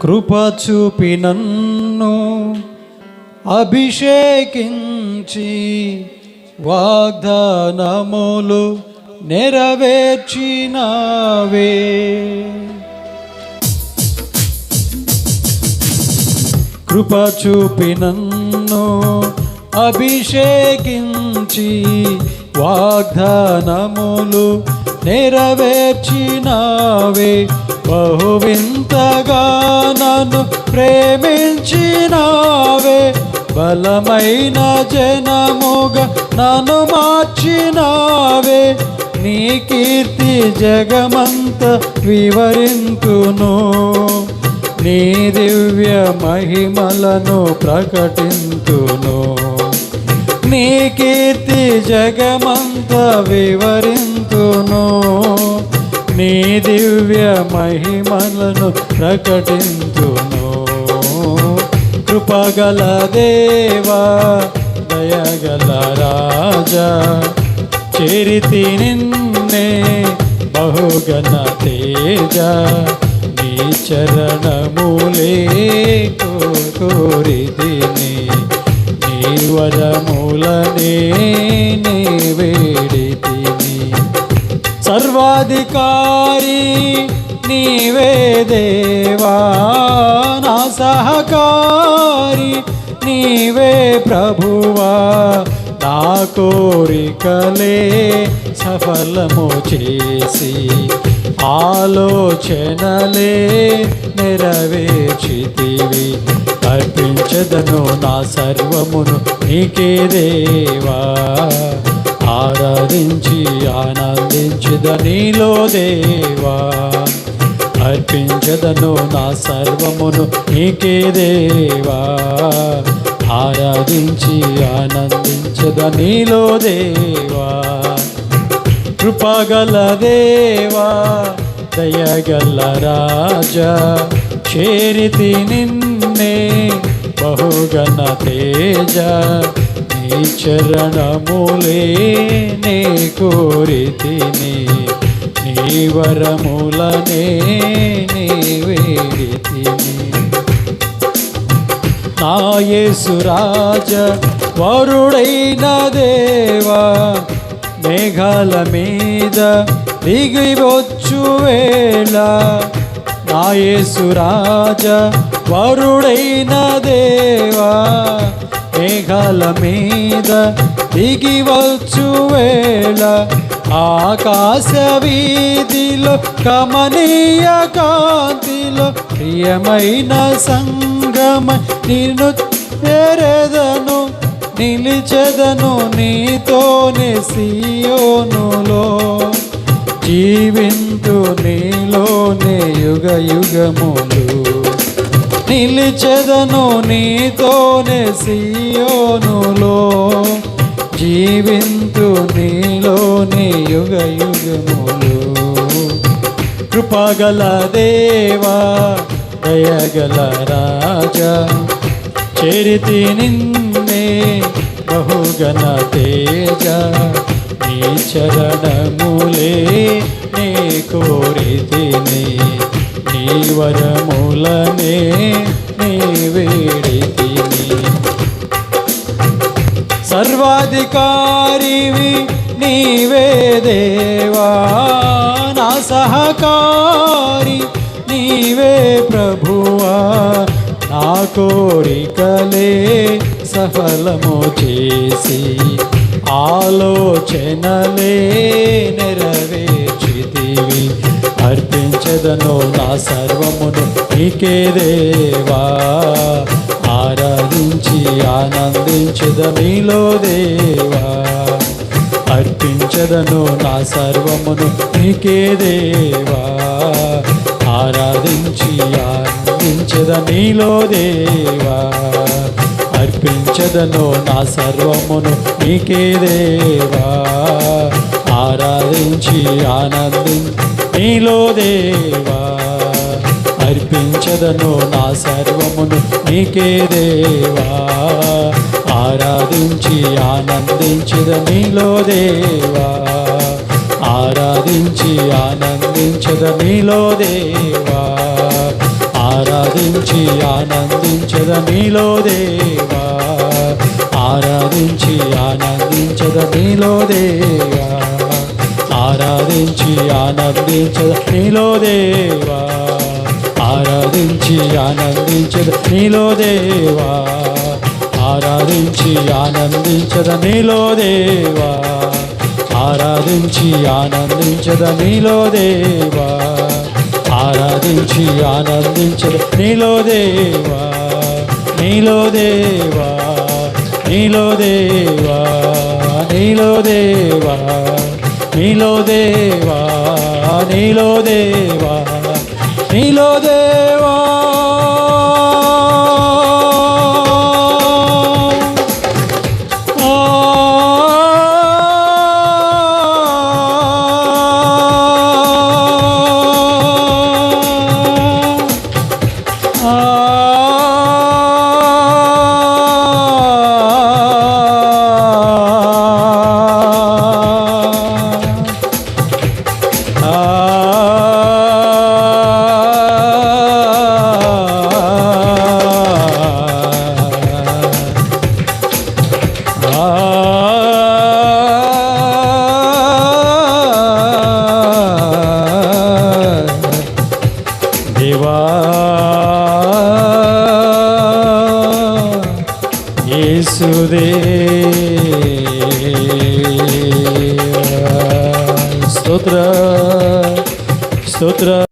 కృప చూపి నన్ను అభిషేకించి వాగ్దానములు నెరవేర్చినవే. కృప చూపి నన్ను అభిషేకించి వాగ్దానములు నెరవేర్చినావే. బహువింతగా నన్ను ప్రేమించినావే. బలమైన జనముగా నన్ను మార్చినావే. నీ కీర్తి జగమంత వివరింతును. నీ దివ్య మహిమలను ప్రకటింతును. నీ కీర్తి జగమంత వివరింతును. నీ దివ్య మహిమలను ప్రకటించును. కృపగల దేవా దయగల రాజా చేరితి నిన్నే బహుగణ తేజ. నీ చరణములే దేవా నా సహకారి నీవే ప్రభువా. నా కోరికలే సఫలము చేసి ఆలోచనలే నెరవేర్చితివి. అర్పించదను నా సర్వమును నీకే దేవా. ఆరాధించి ఆనందించద నీలో దేవా. అర్పించదను నా సర్వమును నీకే దేవా. ఆరాధించి ఆనందించద నీలో దేవా. కృపగల దేవా దయగల రాజా. చేరితి నిన్నే బహుగణ తేజ. నీ చరణములే నే కోరితిని. నీ వరములనే నీ నా యేసురాజ వరుడైన దేవా మేఘాల మీద దిగివచ్చు వేళ. నా యేసురాజ వరుడైన దేవా మేఘాల మీద దిగివచ్చు వేళ. ఆకాశ వీధిలో కమనీయ కాంతిలో ప్రియమైన సంగమ నిన్ను తెరెదను నిలిచెదను నీతోనే సియోనులో. జీవింతు నీలోనే యుగ యుగములు. నిలిచెదను నీతోనే సియోనులో. జీవింతు నీలోని యుగ యుగములు. కృపగల దేవా దయగల రాజా చేరితి నిన్నే బహుగణ తేజ. నీ చరణములే నీ కోరితిని నీ వరములనే నీ వేడ సర్వాధికారివి నీవే దేవా నా సహకారి నీవే ప్రభువా నా కోరికలే సఫలము చేసి ఆలోచనలే నెరవేర్చితివి. అర్పించదను నా సర్వమును నీకే దేవా. ఆరాధించి ఆనందించద నీలో దేవా. అర్పించదను నా సర్వమును నీకే దేవా. ఆరాధించి ఆనందించద నీలో దేవా. అర్పించదను నా సర్వమును నీకే దేవా. ఆరాధించి ఆనంది నీలో దేవా. అర్పించదను నా సర్వమును నీకే దేవా. ఆరాధించి ఆనందించద నీలో దేవా. ఆరాధించి ఆనందించద నీలో దేవా. ఆరాధించి ఆనందించద నీలో దేవా. ఆరాధించి ఆనందించద నీలో దేవా. ఆరాధించి ఆనందించద నీలో దేవా. ఆరాధించి ఆనందించద నీలో దేవా. ఆరాధించి ఆనందించద నీలో దేవా. ఆరాధించి ఆనందించద నీలో దేవా. ఆరాధించి ఆనందించద నీలో దేవా. నీలో దేవా. నీలో దేవా. నీలో దేవా. నీలో దేవా. నీలో దేవా. నీలో దేవా దేవా స్తోత్ర స్తోత్ర.